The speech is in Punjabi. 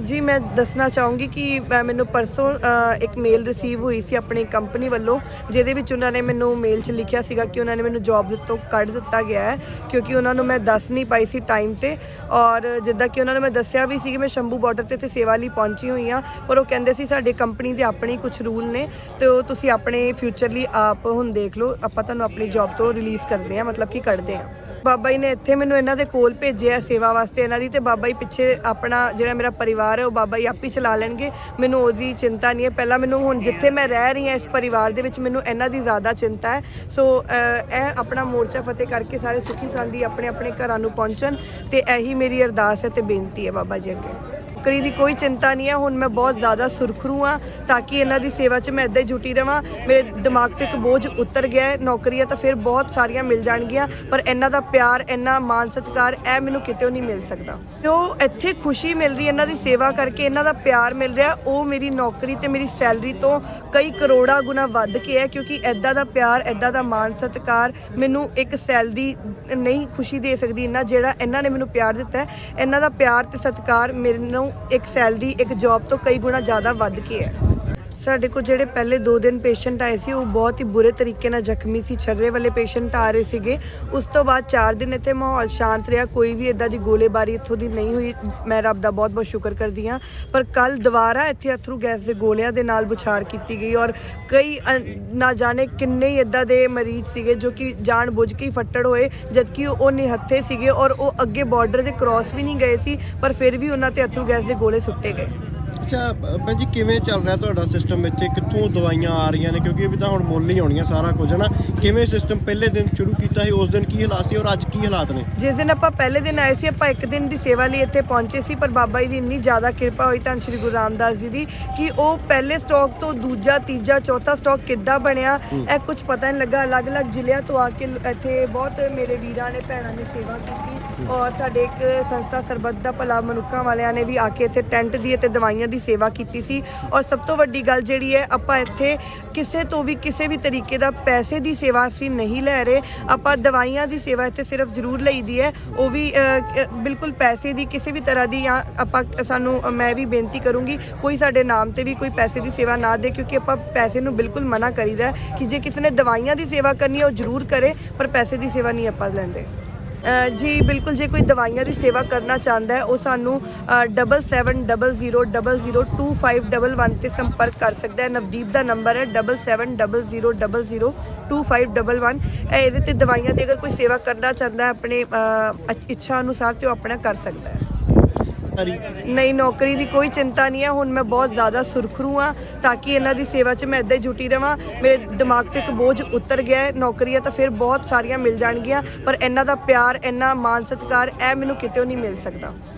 ਜੀ ਮੈਂ ਦੱਸਣਾ ਚਾਹੂੰਗੀ ਕਿ ਅ, ਮੈਨੂੰ ਪਰਸੋਂ ਇੱਕ ਮੇਲ ਰਿਸੀਵ ਹੋਈ ਸੀ ਆਪਣੀ ਕੰਪਨੀ ਵੱਲੋਂ ਜਿਹਦੇ ਵਿੱਚ ਉਹਨਾਂ ਨੇ ਮੈਨੂੰ ਮੇਲ 'ਚ ਲਿਖਿਆ ਸੀਗਾ ਕਿ ਉਹਨਾਂ ਨੇ ਮੈਨੂੰ ਜੌਬ ਤੋਂ ਕੱਢ ਦਿੱਤਾ ਗਿਆ ਹੈ ਕਿਉਂਕਿ ਉਹਨਾਂ ਨੂੰ ਮੈਂ ਦੱਸ ਨਹੀਂ ਪਾਈ ਸੀ ਟਾਈਮ ਤੇ। ਔਰ ਜਿੱਦਾਂ ਕਿ ਉਹਨਾਂ ਨੂੰ ਮੈਂ ਦੱਸਿਆ ਵੀ ਸੀ ਕਿ ਮੈਂ ਸ਼ੰਭੂ ਬਾਰਡਰ ਤੇ ਇੱਥੇ ਸੇਵਾ ਲਈ ਪਹੁੰਚੀ ਹੋਈ ਹਾਂ ਪਰ ਉਹ ਕਹਿੰਦੇ ਸੀ ਸਾਡੇ ਕੰਪਨੀ ਦੇ ਆਪਣੇ ਕੁਝ ਰੂਲ ਨੇ ਤੇ ਉਹ ਤੁਸੀਂ ਆਪਣੇ ਫਿਊਚਰ ਲਈ ਆਪ ਹੁਣ ਦੇਖ ਲਓ ਆਪਾਂ ਤੁਹਾਨੂੰ ਆਪਣੀ ਜੌਬ ਤੋਂ ਰਿਲੀਜ਼ ਕਰਦੇ ਹਾਂ ਮਤਲਬ ਕਿ ਕੱਢਦੇ ਹਾਂ। ਬਾਬਾ ਜੀ ਨੇ ਇੱਥੇ ਮੈਨੂੰ ਇਹਨਾਂ ਦੇ ਕੋਲ ਭੇਜਿਆ ਸੇਵਾ ਵਾਸਤੇ ਇਹਨਾਂ ਦੀ ਤੇ ਬਾਬਾ ਜੀ ਪਿੱਛੇ ਆਪਣਾ ਜਿਹੜਾ ਮੇਰਾ ਪਰਿਵਾਰ ਹੈ, ਉਹ ਬਾਬਾ ਜੀ ਆਪ ਹੀ ਚਲਾ ਲੈਣਗੇ। ਮੈਨੂੰ ਉਹਦੀ ਚਿੰਤਾ ਨਹੀਂ ਹੈ। ਪਹਿਲਾਂ ਮੈਨੂੰ ਹੁਣ ਜਿੱਥੇ ਮੈਂ ਰਹਿ ਰਹੀ ਹਾਂ, ਇਸ ਪਰਿਵਾਰ ਦੇ ਵਿੱਚ ਮੈਨੂੰ ਇਹਨਾਂ ਦੀ ਜ਼ਿਆਦਾ ਚਿੰਤਾ ਹੈ। ਸੋ ਇਹ ਆਪਣਾ ਮੋਰਚਾ ਫਤਿਹ ਕਰਕੇ ਸਾਰੇ ਸੁਖੀ ਸੰਦੀ ਆਪਣੇ ਆਪਣੇ ਘਰਾਂ ਨੂੰ ਪਹੁੰਚਣ ਤੇ ਇਹੀ ਮੇਰੀ ਅਰਦਾਸ ਹੈ ਤੇ ਬੇਨਤੀ ਹੈ ਬਾਬਾ ਜੀ ਅੱਗੇ। ਨੌਕਰੀ ਦੀ ਕੋਈ ਚਿੰਤਾ ਨਹੀਂ ਹੈ। ਹੁਣ ਮੈਂ ਬਹੁਤ ਜ਼ਿਆਦਾ ਸੁਰਖਰੂ ਹਾਂ ਤਾਂ ਕਿ ਇਹਨਾਂ ਦੀ ਸੇਵਾ 'ਚ ਮੈਂ ਇੱਦਾਂ ਹੀ ਜੁਟੀ ਰਵਾਂ। ਮੇਰੇ ਦਿਮਾਗ ਤੇ ਇੱਕ ਬੋਝ ਉਤਰ ਗਿਆ ਹੈ। ਨੌਕਰੀਆਂ ਤਾਂ ਫਿਰ ਬਹੁਤ ਸਾਰੀਆਂ ਮਿਲ ਜਾਣਗੀਆਂ। ਪਰ ਇਹਨਾਂ ਦਾ ਪਿਆਰ ਇੰਨਾ ਮਾਨ ਸਤਿਕਾਰ, ਇਹ ਮੈਨੂੰ ਕਿਤੇ ਨਹੀਂ ਮਿਲ ਸਕਦਾ। ਜੋ ਇੱਥੇ ਖੁਸ਼ੀ ਮਿਲ ਰਹੀ ਇਹਨਾਂ ਦੀ ਸੇਵਾ ਕਰਕੇ ਇਹਨਾਂ ਦਾ ਪਿਆਰ ਮਿਲ ਰਿਹਾ ਉਹ ਮੇਰੀ ਨੌਕਰੀ ਤੇ ਮੇਰੀ ਸੈਲਰੀ ਤੋਂ ਕਈ ਕਰੋੜਾ ਗੁਣਾ ਵੱਧ ਕੇ ਹੈ ਕਿਉਂਕਿ ਐਦਾਂ ਦਾ ਪਿਆਰ ਐਦਾਂ ਦਾ ਮਾਨ ਸਤਿਕਾਰ ਮੈਨੂੰ ਇੱਕ ਸੈਲਰੀ ਨਹੀਂ ਖੁਸ਼ੀ ਦੇ ਸਕਦੀ ਇਹਨਾਂ ਜਿਹੜਾ ਇਹਨਾਂ ਨੇ ਮੈਨੂੰ ਪਿਆਰ ਦਿੱਤਾ ਹੈ। ਇਹਨਾਂ ਦਾ ਪਿਆਰ ਤੇ ਸਤਿਕਾਰ ਮੈਨੂੰ ਇੱਕ ਸੈਲਰੀ ਇੱਕ ਜੌਬ ਤੋਂ ਕਈ ਗੁਣਾ ਜ਼ਿਆਦਾ ਵੱਧ ਕੇ ਹੈ। ਸਾਡੇ ਕੋਲ ਜਿਹੜੇ ਪਹਿਲੇ 2 ਦਿਨ ਪੇਸ਼ੈਂਟ ਆਏ ਸੀ, ਉਹ ਬਹੁਤ ਹੀ ਬੁਰੇ ਤਰੀਕੇ ਨਾਲ ਜ਼ਖਮੀ ਸੀ, ਛਰਰੇ ਵਾਲੇ ਪੇਸ਼ੈਂਟ ਆ ਰਹੇ ਸੀਗੇ। ਉਸ ਤੋਂ ਬਾਅਦ 4 ਦਿਨ ਇੱਥੇ ਮਾਹੌਲ ਸ਼ਾਂਤ ਰਿਹਾ, ਕੋਈ ਵੀ ਇਦਾਂ ਦੀ ਗੋਲੇਬਾਰੀ ਇੱਥੋਂ ਦੀ ਨਹੀਂ ਹੋਈ। ਮੈਂ ਰੱਬ ਦਾ ਬਹੁਤ ਬਹੁਤ ਸ਼ੁਕਰ ਕਰਦੀ ਹਾਂ। ਪਰ ਕੱਲ ਦੁਬਾਰਾ ਇੱਥੇ ਅਥਰੂ ਗੈਸ ਦੇ ਗੋਲਿਆਂ ਦੇ ਨਾਲ ਬੁਛਾਰ ਕੀਤੀ ਗਈ ਔਰ ਕਈ ਨਾ ਜਾਣੇ ਕਿੰਨੇ ਹੀ ਇਦਾਂ ਦੇ ਮਰੀਜ਼ ਸੀਗੇ ਜੋ ਕਿ ਜਾਣ ਬੁੱਝ ਕੇ ਫੱਟੜ ਹੋਏ, ਜਦਕਿ ਉਹ ਨਿਹੱਥੇ ਸੀਗੇ ਔਰ ਉਹ ਅੱਗੇ ਬਾਰਡਰ ਦੇ ਕ੍ਰਾਸ ਵੀ ਨਹੀਂ ਗਏ ਸੀ, ਪਰ ਫਿਰ ਵੀ ਉਹਨਾਂ ਤੇ ਅਥਰੂ ਗੈਸ ਦੇ ਗੋਲੇ ਸੁੱਟੇ ਗਏ। ਅੱਛਾ ਭੈਣ ਜੀ ਕਿਵੇਂ ਚੱਲ ਰਿਹਾ ਤੁਹਾਡਾ ਸਿਸਟਮ ਇੱਥੇ? ਕਿੱਥੋਂ ਦਵਾਈਆਂ ਆ ਰਹੀਆਂ ਨੇ? ਕਿਉਂਕਿ ਇਹ ਵੀ ਤਾਂ ਹੁਣ ਮੁੱਲ ਹੀ ਆਉਣੀਆਂ ਸਾਰਾ ਕੁਝ ਹੈ ਨਾ ਕਿਵੇਂ ਸਿਸਟਮ ਪਹਿਲੇ ਦਿਨ ਸ਼ੁਰੂ ਕੀਤਾ ਸੀ ਉਸ ਦਿਨ ਕੀ ਹਾਲਾਤ ਸੀ ਔਰ ਅੱਜ ਕੀ ਹਾਲਾਤ ਨੇ? ਜਿਸ ਦਿਨ ਆਪਾਂ ਪਹਿਲੇ ਦਿਨ ਆਏ ਸੀ ਆਪਾਂ ਇੱਕ ਦਿਨ ਦੀ ਸੇਵਾ ਲਈ ਇੱਥੇ ਪਹੁੰਚੇ ਸੀ ਪਰ ਬਾਬਾ ਜੀ ਦੀ ਇੰਨੀ ਜ਼ਿਆਦਾ ਕਿਰਪਾ ਹੋਈ ਤਾਂ ਸ਼੍ਰੀ ਗੁਰੂ ਰਾਮਦਾਸ ਜੀ ਦੀ ਕਿ ਉਹ ਪਹਿਲੇ ਸਟਾਕ ਤੋਂ ਦੂਜਾ ਤੀਜਾ ਚੌਥਾ ਸਟਾਕ ਕਿੱਦਾਂ ਬਣਿਆ ਇਹ ਕੁਝ ਪਤਾ ਨਹੀਂ ਲੱਗਾ। ਅਲੱਗ-ਅਲੱਗ ਜ਼ਿਲ੍ਹਿਆਂ ਤੋਂ ਆ ਕੇ ਇੱਥੇ ਬਹੁਤ ਮੇਰੇ ਵੀਰਾਂ ਨੇ ਭੈਣਾਂ ਨੇ ਸੇਵਾ ਕੀਤੀ ਔਰ ਸਾਡੇ ਇੱਕ ਸੰਸਥਾ ਸਰਬੱਤ ਦਾ ਭਲਾ ਮਨੁੱਖਾਂ ਵਾਲਿਆਂ ਨੇ ਵੀ ਆ ਕੇ ਇੱਥੇ ਟੈਂਟ ਦੀ ਅਤੇ ਦਵਾਈਆਂ ਦੀ ਸੇਵਾ ਕੀਤੀ ਸੀ ਔਰ ਸਭ ਤੋਂ ਵੱਡੀ ਗੱਲ ਜਿਹੜੀ ਹੈ, ਆਪਾਂ ਇੱਥੇ ਕਿਸੇ ਤੋਂ ਵੀ ਕਿਸੇ ਵੀ ਤਰੀਕੇ ਦਾ ਪੈਸੇ ਦੀ ਸੇਵਾ ਅਸੀਂ ਨਹੀਂ ਲੈ ਰਹੇ। ਆਪਾਂ ਦਵਾਈਆਂ ਦੀ ਸੇਵਾ ਇੱਥੇ ਸਿਰਫ ਜ਼ਰੂਰ ਲਈਦੀ ਹੈ। ਉਹ ਵੀ ਬਿਲਕੁਲ ਪੈਸੇ ਦੀ ਕਿਸੇ ਵੀ ਤਰ੍ਹਾਂ ਦੀ ਜਾਂ ਆਪਾਂ ਸਾਨੂੰ ਮੈਂ ਵੀ ਬੇਨਤੀ ਕਰੂੰਗੀ, ਕੋਈ ਸਾਡੇ ਨਾਮ ਤੇ ਵੀ ਕੋਈ ਪੈਸੇ ਦੀ ਸੇਵਾ ਨਾ ਦੇ, ਕਿਉਂਕਿ ਆਪਾਂ ਪੈਸੇ ਨੂੰ ਬਿਲਕੁਲ ਮਨਾ ਕਰੀਦਾ ਕਿ ਜੇ ਕਿਸੇ ਨੇ ਦਵਾਈਆਂ ਦੀ ਸੇਵਾ ਕਰਨੀ ਹੈ, ਉਹ ਜ਼ਰੂਰ ਕਰੇ, ਪਰ ਪੈਸੇ ਦੀ ਸੇਵਾ ਨਹੀਂ ਆਪਾਂ ਲੈਂਦੇ। ਜੀ, ਬਿਲਕੁਲ, ਜੇ ਕੋਈ ਦਵਾਈਆਂ ਦੀ ਸੇਵਾ ਕਰਨਾ ਚਾਹੁੰਦਾ ਹੈ, ਉਹ ਸਾਨੂੰ 7700002511 ਤੇ ਸੰਪਰਕ ਕਰ ਸਕਦਾ ਹੈ। ਨਵਦੀਪ ਦਾ ਨੰਬਰ ਹੈ 7700002511 ਇਹ ਇਹਦੇ ਤੇ ਦਵਾਈਆਂ ਦੀ ਅਗਰ ਕੋਈ ਸੇਵਾ ਕਰਨਾ ਚਾਹੁੰਦਾ ਹੈ, ਆਪਣੇ ਇੱਛਾ ਅਨੁਸਾਰ ਤੇ ਉਹ ਆਪਣਾ ਕਰ ਸਕਦਾ ਹੈ। ਸਾਰੀ ਨਹੀਂ, ਨੌਕਰੀ ਦੀ ਕੋਈ ਚਿੰਤਾ ਨਹੀਂ ਹੈ। ਹੁਣ ਮੈਂ ਬਹੁਤ ਜ਼ਿਆਦਾ ਸੁਰਖਰੂ ਹਾਂ ਤਾਂ ਕਿ ਇਹਨਾਂ ਦੀ ਸੇਵਾ 'ਚ ਮੈਂ ਇਦਾਂ ਹੀ ਜੁਟੀ ਰਵਾਂ। ਮੇਰੇ ਦਿਮਾਗ ਤੇ ਇੱਕ ਬੋਝ ਉਤਰ ਗਿਆ ਹੈ। ਨੌਕਰੀਆਂ ਤਾਂ ਫਿਰ ਬਹੁਤ ਸਾਰੀਆਂ ਮਿਲ ਜਾਣਗੀਆਂ। ਪਰ ਇਹਨਾਂ ਦਾ ਪਿਆਰ ਇਹਨਾਂ ਮਾਨ ਸਤਿਕਾਰ ਇਹ ਮੈਨੂੰ ਕਿਤੇ ਨਹੀਂ ਮਿਲ ਸਕਦਾ।